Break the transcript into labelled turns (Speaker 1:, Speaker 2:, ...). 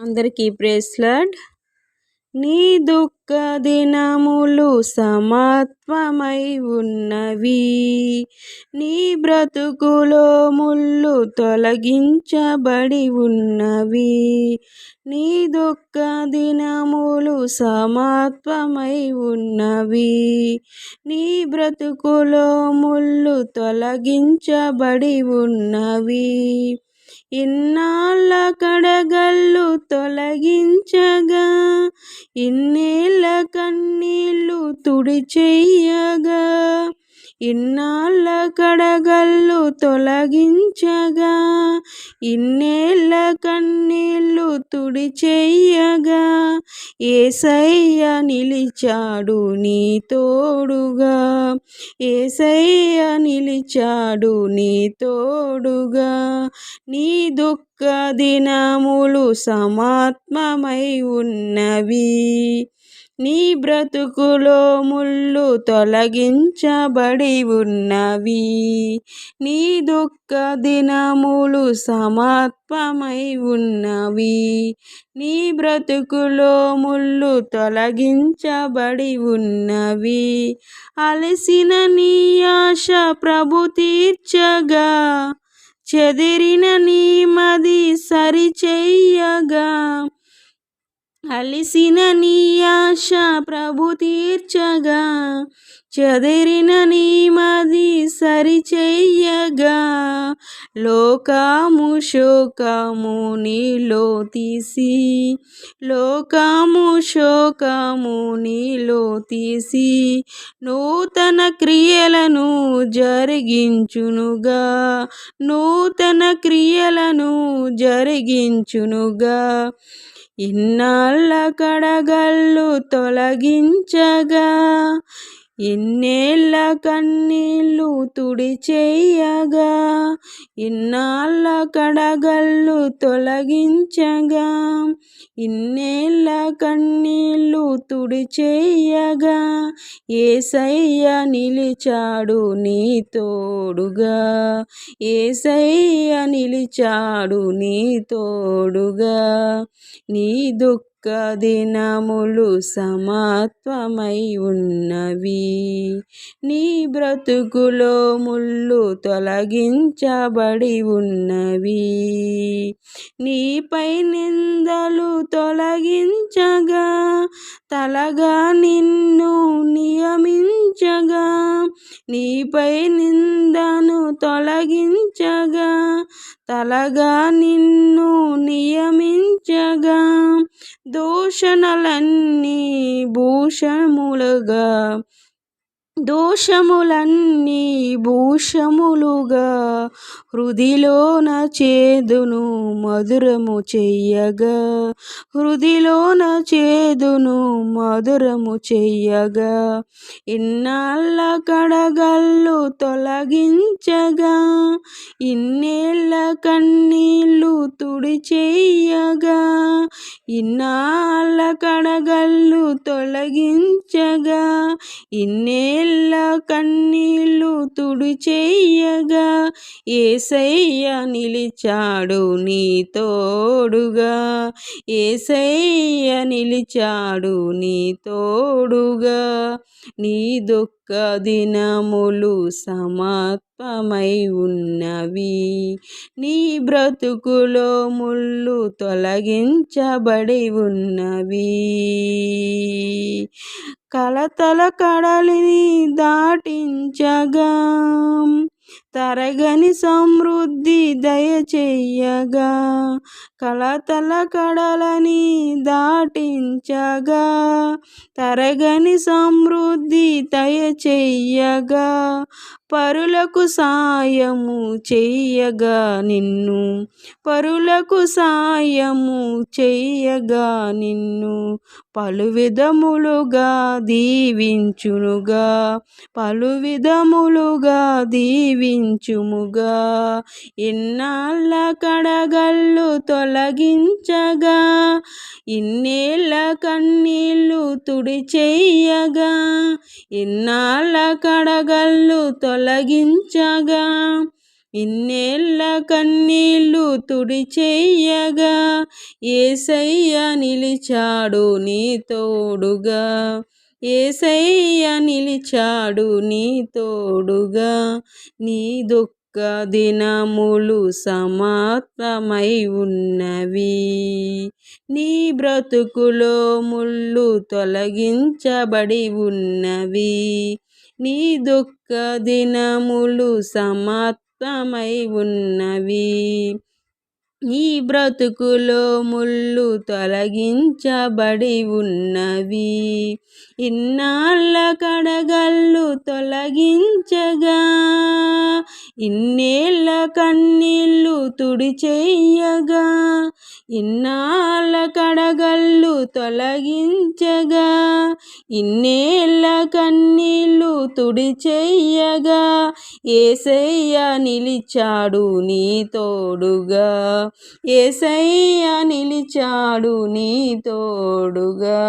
Speaker 1: అందరికీ బ్రేస్లెట్ నీ దుఃఖ దినములు సమత్వమై ఉన్నవి. నీ బ్రతుకులో ముళ్ళు తొలగించబడి ఉన్నవి. నీ దుఃఖ దినములు సమత్వమై ఉన్నవి. నీ బ్రతుకులో ముళ్ళు తొలగించబడి ఉన్నవి. ఇన్నాళ్ళ కడగళ్ళు తొలగించగా ఇన్నేళ్ళ కన్నీళ్ళు తుడిచెయ్యగా ఇన్నాళ్ళ కడగళ్ళు తొలగించగా ఇన్నేళ్ళ కన్నీళ్ళు తుడి చెయ్యగా ఏసయ్య నిలిచాడు నీ తోడుగా ఏసయ్య నిలిచాడు నీ తోడుగా. నీ దుఃఖ దినములు సమాత్మమై ఉన్నవి. నీ బ్రతుకులో ముళ్ళు తొలగించబడి ఉన్నవి. నీ దుఃఖ దినములు సమాత్మమై ఉన్నవి. నీ బ్రతుకులో ముళ్ళు తొలగించబడి ఉన్నవి. అలసిన నీ ఆశ ప్రభు తీర్చగా చెదిరిన నీ మది సరిచెయ్యగా. అలిసిన నీ ఆశ ప్రభు తీర్చగా చదిరిన నీమది సరిచెయ్యగా. లోకము శోకము నీలో తీసి లోకము శోకము నీలో తీసి నూతన క్రియలను జరిగించునుగా. నూతన క్రియలను జరిగించునుగా. ఇన్నాళ్ళ కడగళ్ళు తొలగించగా. ఎన్నేళ్ళ కన్నీళ్ళు తుడిచేయగా ఇన్నాళ్ళ కడగళ్ళు తొలగించగా ఇన్నేళ్ళ కన్నీళ్ళు తుడిచేయగా ఏసయ్య నిలిచాడు నీ తోడుగా ఏసయ్య నిలిచాడు నీ తోడుగా నీ దుఃఖ దినములు సమత్వమై ఉన్నవి నీ బ్రతుకులో ముళ్ళు తొలగించబడి ఉన్నవి నీపై నిందలు తొలగించగా తలగా నిన్ను నియమించగా నీపై నిందను తొలగించగా తలగా నిన్ను నియమించగా దూషణలన్నీ భూషములుగా దోషములన్నీ భూషములుగా హృదిలోన చేదును మధురము చెయ్యగా హృదిలోన చేదును మధురము చెయ్యగా ఇన్నాళ్ళ కడగళ్ళు తొలగించగా ఇన్నేళ్ళ కన్నీళ్ళు తుడి చెయ్యగా ఇన్నాళ్ళ కడగళ్ళు తొలగించగా ఇన్నేళ్ళ కన్నీళ్ళు తుడిచేయగా ఏసయ్య నిలిచాడు నీ తోడుగా. ఏసయ్య నిలిచాడు నీ తోడుగా. నీ దుఃఖ దినములు సమాత్మమై ఉన్నవి. నీ బ్రతుకులో ముళ్ళు తొలగించబడి ఉన్నవి. కలతల కడలిని దాటించగా. తరగని సమృద్ధి దయచేయగా కలతల కడలని దాటించగా తరగని సమృద్ధి దయచేయగా పరులకు సాయము చెయ్యగా నిన్ను పరులకు సాయము చెయ్యగా నిన్ను పలు విధములుగా దీవించునుగా పలు విధములుగా దీవించుముగా ఇన్నాళ్ళ కడగళ్ళు తొలగించగా. ఇన్నేళ్ళ కన్నీళ్ళు తుడిచెయ్యగా ఇన్నాళ్ళ కడగళ్ళు తొలగించగా. ఇన్నేళ్ళ కన్నీళ్ళు తుడిచెయ్యగా ఏసయ్య నిలిచాడు నీ తోడుగా. ఏసయ్య నిలిచాడు నీ తోడుగా నీ దుఃఖ దినములు సమాప్తమై ఉన్నవి. నీ బ్రతుకులో ముళ్ళు తొలగించబడి ఉన్నవి. నీ దుఃఖ దినములు సమాప్తమై ఉన్నవి. నీ బ్రతుకులో ముళ్ళు తొలగించబడి ఉన్నవి. ఇన్నాళ్ళ కడగళ్ళు తొలగించగా ఇన్నేళ్ళ కన్నీళ్ళు తుడిచెయ్యగా ఇన్నాళ్ళ కడగళ్ళు తొలగించగా ఇన్నేళ్ళ కన్నీళ్ళు తుడిచెయ్యగా ఏసయ్య నిలిచాడు నీ తోడుగా ఏసయ్య నిలిచాడు నీ తోడుగా.